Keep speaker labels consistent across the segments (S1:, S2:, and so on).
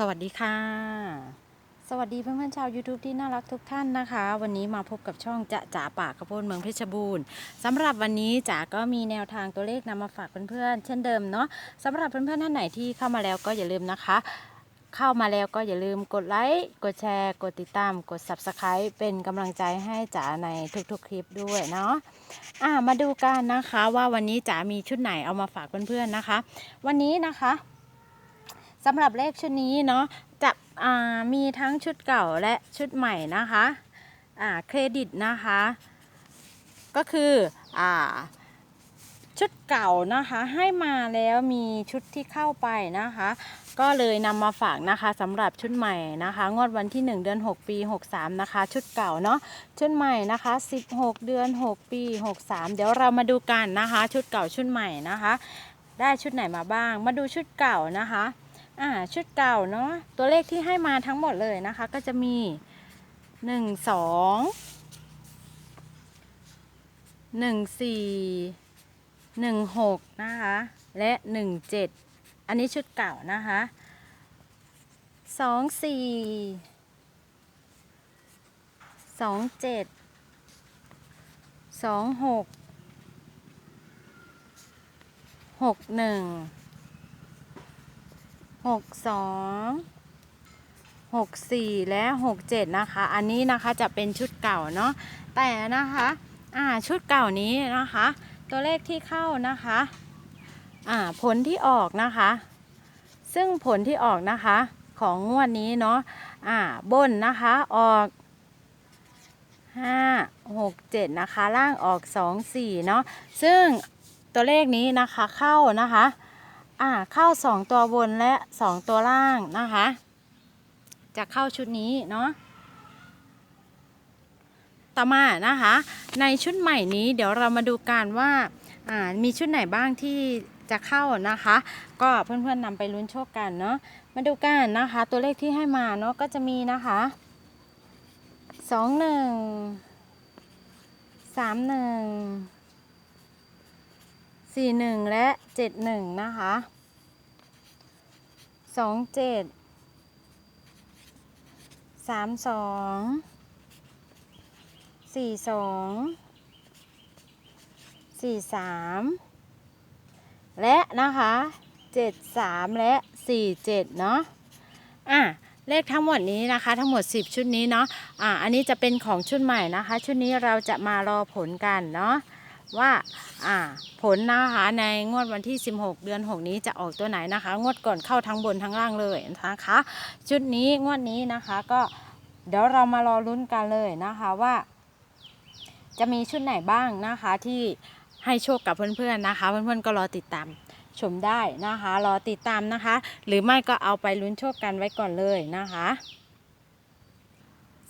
S1: สวัสดีค่ะ สวัสดีเพื่อนๆชาว YouTube ที่น่ารักทุกท่านนะคะ วันนี้มาพบกับช่องจะจ๋าป่ากระโพนเมืองเพชรบูรณ์สำหรับวันนี้จ๋าก็มีแนวทางตัวเลขนำมาฝากเพื่อนๆเช่นเดิมเนาะสำหรับเพื่อนๆท่านไหนที่เข้ามาแล้วก็อย่าลืมนะคะ เข้ามาแล้วก็อย่าลืมกดไลค์กดแชร์ กดติดตาม กด Subscribe เป็นกำลังใจให้จ๋าในทุกๆคลิปด้วยเนาะอ่ามาดูกันนะคะว่าวันนี้จ๋ามีชุดไหนเอามาฝากเพื่อนๆนะคะ วันนี้นะคะ สำหรับเลขชุดนี้เนาะจะมีทั้งชุดเก่าและชุดใหม่นะคะเครดิตนะคะ ก็คืออชุดเก่านะคะให้มาแล้วมีชุดที่เข้าไปนะคะ ก็เลยนำมาฝากนะคะสำหรับชุดใหม่นะคะ งวดวันที่ 1 เดือน 6 ปี 63 นะคะ ชุดเก่าเนาะชุดใหม่นะคะ 16 เดือน 6 ปี 63 เดี๋ยวเรามาดูกันนะคะ ชุดเก่าชุดใหม่นะคะ ได้ชุดไหนมาบ้าง มาดูชุดเก่านะคะ อ่าชุดเก่าเนาะตัวเลขที่ให้มาทั้งหมดเลยนะคะ ก็จะมี1 2 1 4 1 6นะคะ และ1 7อันนี้ชุดเก่านะคะสองสี่สองเจ็ดสองหกหกหนึ่ง หกสองหกสี่และหกเจ็ดนะคะ อันนี้นะคะจะเป็นชุดเก่าเนาะแต่นะคะอ่าชุดเก่านี้นะคะ ตัวเลขที่เข้านะคะอ่าผลที่ออกนะคะ ซึ่งผลที่ออกนะคะของงวดนี้เนาะอ่าบนนะคะออก5 6 7นะคะ ล่างออก2 4เนาะซึ่งตัวเลขนี้นะคะเข้านะคะ อ่าเข้า2ตัวบนและ2ตัวล่างนะคะ จะเข้าชุดนี้เนาะต่อมานะคะ ในชุดใหม่นี้เดี๋ยวเรามาดูกันว่าอ่ามีชุดไหนบ้างที่จะเข้านะคะ ก็เพื่อนๆนำไปลุ้นโชคกันเนาะมาดูกันนะคะ ตัวเลขที่ให้มาเนาะก็จะมีนะคะสองหนึ่งสามหนึ่ง สี่หนึ่งและเจ็ดหนึ่งนะคะสองเจ็ดสามสองสี่สองสี่สามและนะคะเจ็ดสามและสี่เจ็ดเนาะอะเลขทั้งหมดนี้นะคะ ทั้งหมด 10 ชุดนี้เนาะอะอันนี้จะเป็นของชุดใหม่นะคะ ชุดนี้เราจะมารอผลกันเนาะ ว่าผลนะคะในงวดวันที่ 16 เดือน 6 นี้จะออกตัวไหนนะคะ งวดก่อนเข้าทั้งบนทั้งล่างเลยนะคะ ชุดนี้งวดนี้นะคะก็เดี๋ยวเรามารอลุ้นกันเลยนะคะว่า จะมีชุดไหนบ้างนะคะที่ให้โชคกับเพื่อนๆนะคะ เพื่อนๆก็รอติดตามชมได้นะคะ รอติดตามนะคะ หรือไม่ก็เอาไปลุ้นโชคกันไว้ก่อนเลยนะคะ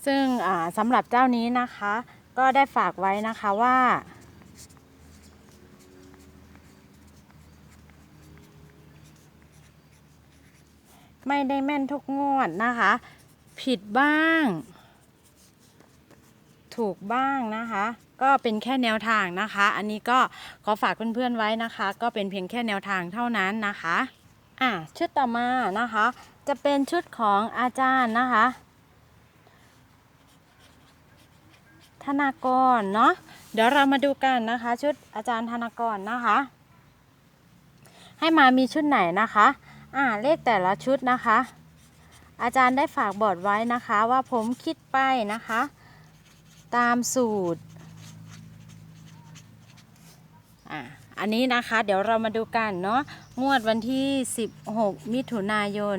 S1: ซึ่งสำหรับเจ้านี้นะคะ ก็ได้ฝากไว้นะคะว่า ไม่ได้แม่นทุกงวดนะคะ ผิดบ้าง ถูกบ้างนะคะ ก็เป็นแค่แนวทางนะคะ อันนี้ก็ขอฝากเพื่อนๆไว้นะคะ ก็เป็นเพียงแค่แนวทางเท่านั้นนะคะอะชุดต่อมานะคะ จะเป็นชุดของอาจารย์นะคะ ธนากรเนาะเดี๋ยวเรามาดูกันนะคะ ชุดอาจารย์ธนากรนะคะ ให้มามีชุดไหนนะคะ อ่าเลขแต่ละชุดนะคะ อาจารย์ได้ฝากบอร์ดไว้นะคะว่าผมคิดไปนะคะ ตามสูตรอะอันนี้นะคะเดี๋ยวเรามาดูกันเนาะงวดวันที่ 16 มิถุนายน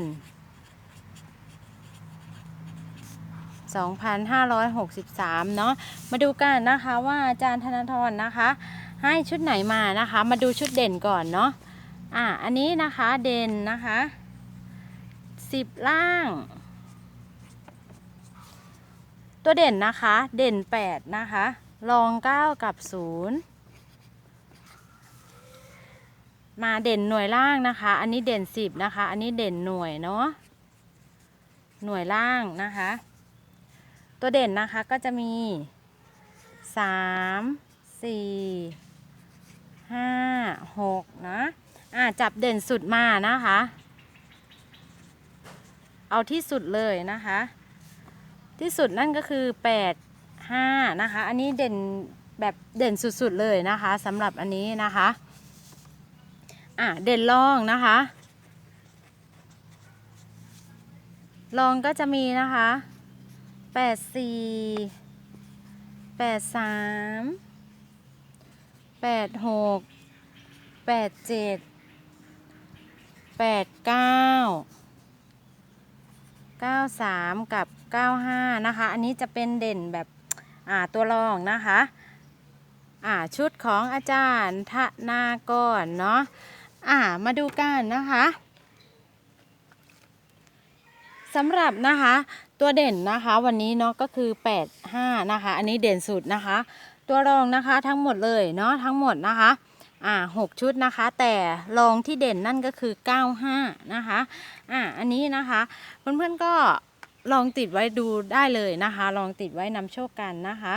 S1: 2563 เนาะมาดูกันนะคะว่าอาจารย์ธนทรนะคะ ให้ชุดไหนมานะคะ มาดูชุดเด่นก่อนเนาะ อะอันนี้นะคะเด่นนะคะ10ล่าง ตัวเด่นนะคะ เด่น8นะคะรอง9กับ0มาเด่นหน่วยล่างนะคะ อันนี้เด่น10นะคะ อันนี้เด่นหน่วยเนาะหน่วยล่างนะคะ ตัวเด่นนะคะก็จะมี3 4 5 6นะ อะจับเด่นสุดมานะคะ เอาที่สุดเลยนะคะ ที่สุดนั่นก็คือ8 5นะคะ อันนี้เด่นแบบเด่นสุดๆเลยนะคะสำหรับอันนี้นะคะอะเด่นรองนะคะรองก็จะมีนะคะ8 4 8 3 8 6 8 7 8 9 93กั บ95นะคะ อันนี้จะเป็นเด่นแบบอ่าตัวรองนะคะอ่าชุดของอาจารย์ธนากรเนาะอ่ามาดูกันนะคะสำหรับนะคะตัวเด่นนะคะวันนี้เนาะก็คือ 85 นะคะ อันนี้เด่นสุดนะคะ ตัวรองนะคะทั้งหมดเลยเนาะทั้งหมดนะคะ อ่าหกชุดนะคะ แต่รองที่เด่นนั่นก็คือ 95 นะคะอ่าอันนี้นะคะเพื่อนๆก็ลองติดไว้ดูได้เลยนะคะ ลองติดไว้นำโชคกันนะคะ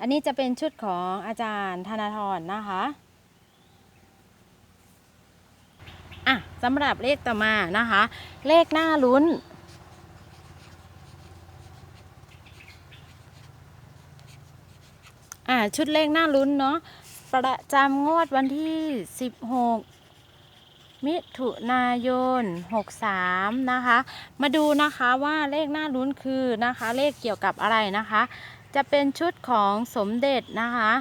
S1: อันนี้จะเป็นชุดของอาจารย์ธนาธรนะคะอะสำหรับเลขต่อมานะคะ เลขหน้าลุ้นอ่าชุดเลขหน้าลุ้นเนาะ ประจำงวดวันที่ 16 มิถุนายน 63 นะคะ มาดูนะคะว่าเลขหน้าลุ้นคือนะคะ เลขเกี่ยวกับอะไรนะคะ จะเป็นชุดของสมเด็จนะคะ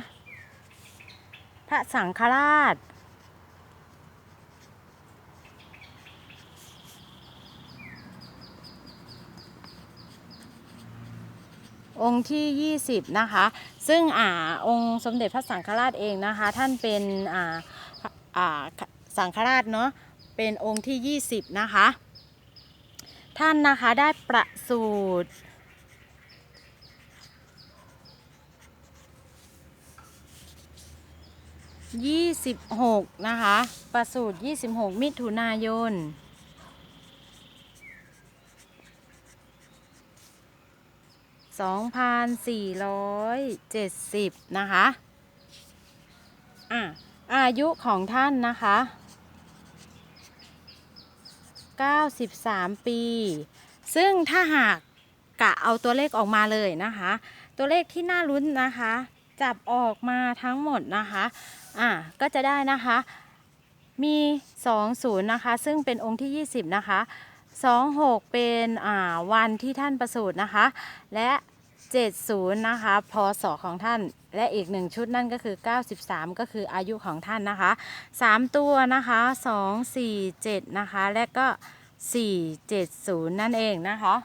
S1: พระสังฆราช องค์ที่ 20 นะคะ ซึ่งอ่าองค์สมเด็จพระสังฆราชเองนะคะ ท่านเป็นอ่าอ่าสังฆราชเนาะเป็นองค์ที่ 20 นะคะ ท่านนะคะได้ประสูติ26 นะคะ ประสูติ26 มิถุนายน 2,470 นะคะอะอายุของท่านนะคะ 93 ปี ซึ่งถ้าหากกะเอาตัวเลขออกมาเลยนะคะ ตัวเลขที่น่าลุ้นนะคะ จับออกมาทั้งหมดนะคะอะก็จะได้นะคะ มี 20 นะคะ ซึ่งเป็นองค์ที่ 20 นะคะ 26 เป็นอ่าวันที่ท่านประสูตินะคะ และ 70 นะคะพศของท่าน และอีกหนึ่งชุดนั่นก็คือ 93 ก็คืออายุของท่านนะคะ 3 ตัวนะคะ 2 4 7 นะคะ และก็ 470 นั่นเองนะคะ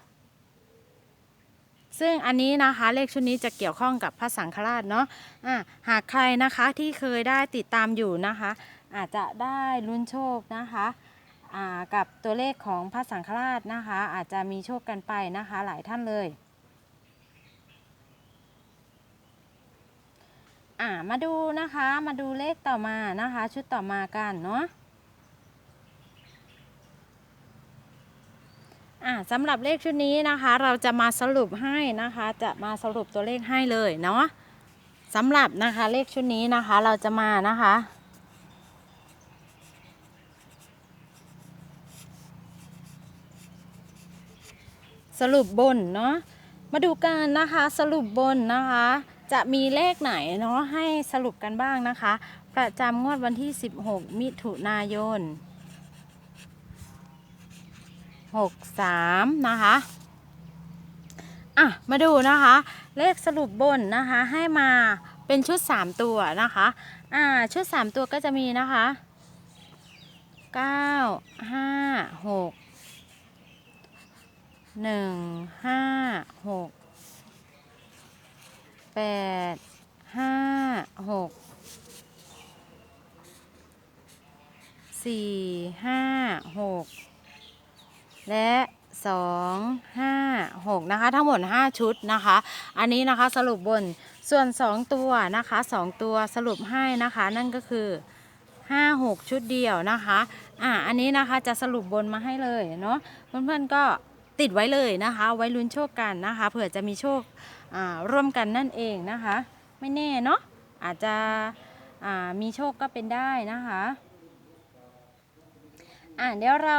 S1: ซึ่งอันนี้นะคะเลขชุดนี้จะเกี่ยวข้องกับพระสังฆราชเนาะะหากใครนะคะที่เคยได้ติดตามอยู่นะคะ อาจจะได้ลุ้นโชคนะคะ กับตัวเลขของพระสังฆราชนะคะ อาจจะมีโชคกันไปนะคะหลายท่านเลยอ่ามาดูนะคะมาดูเลขต่อมานะคะ ชุดต่อมากันเนาะอ่าสำหรับเลขชุดนี้นะคะ เราจะมาสรุปให้นะคะ จะมาสรุปตัวเลขให้เลยเนาะสำหรับนะคะเลขชุดนี้นะคะเราจะมานะคะ สรุปบนเนาะมาดูกันนะคะสรุปบนนะคะ จะมีเลขไหนเนาะให้สรุปกันบ้างนะคะ ประจำงวดวันที่ 16 มิถุนายน 63 นะคะอะมาดูนะคะ เลขสรุปบนนะคะให้มาเป็นชุด 3 ตัวนะคะอ่าชุด 3 ตัวก็จะมีนะคะ 9 5 6 หนึ่งห้าหกแปดห้าหกสี่ห้าหกและสองห้าหกนะคะ ทั้งหมด5ชุดนะคะ อันนี้นะคะสรุปบนส่วน2ตัวนะคะ2ตัวสรุปให้นะคะ นั่นก็คือ5 6ชุดเดียวนะคะ อ่าอันนี้นะคะจะสรุปบนมาให้เลยเนาะเพื่อนๆก็ ติดไว้เลยนะคะ ไว้ลุ้นโชคกันนะคะเผื่อจะมีโชคร่วมกันนั่นเองนะคะ ไม่แน่เนาะอาจจะมีโชคก็เป็นได้นะคะอ่าเดี๋ยวเรา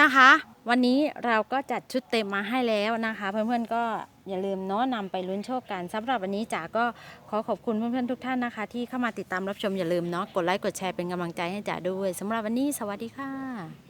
S1: นะคะ วันนี้เราก็จัดชุดเต็มมาให้แล้วนะคะ เพื่อนๆก็อย่าลืมเนาะนำไปลุ้นโชคกันสำหรับวันนี้จ๋าก็ขอขอบคุณเพื่อนๆทุกท่านนะคะ ที่เข้ามาติดตามรับชมอย่าลืมเนาะกดไลค์กดแชร์เป็นกำลังใจให้จ๋าด้วยสำหรับวันนี้สวัสดีค่ะ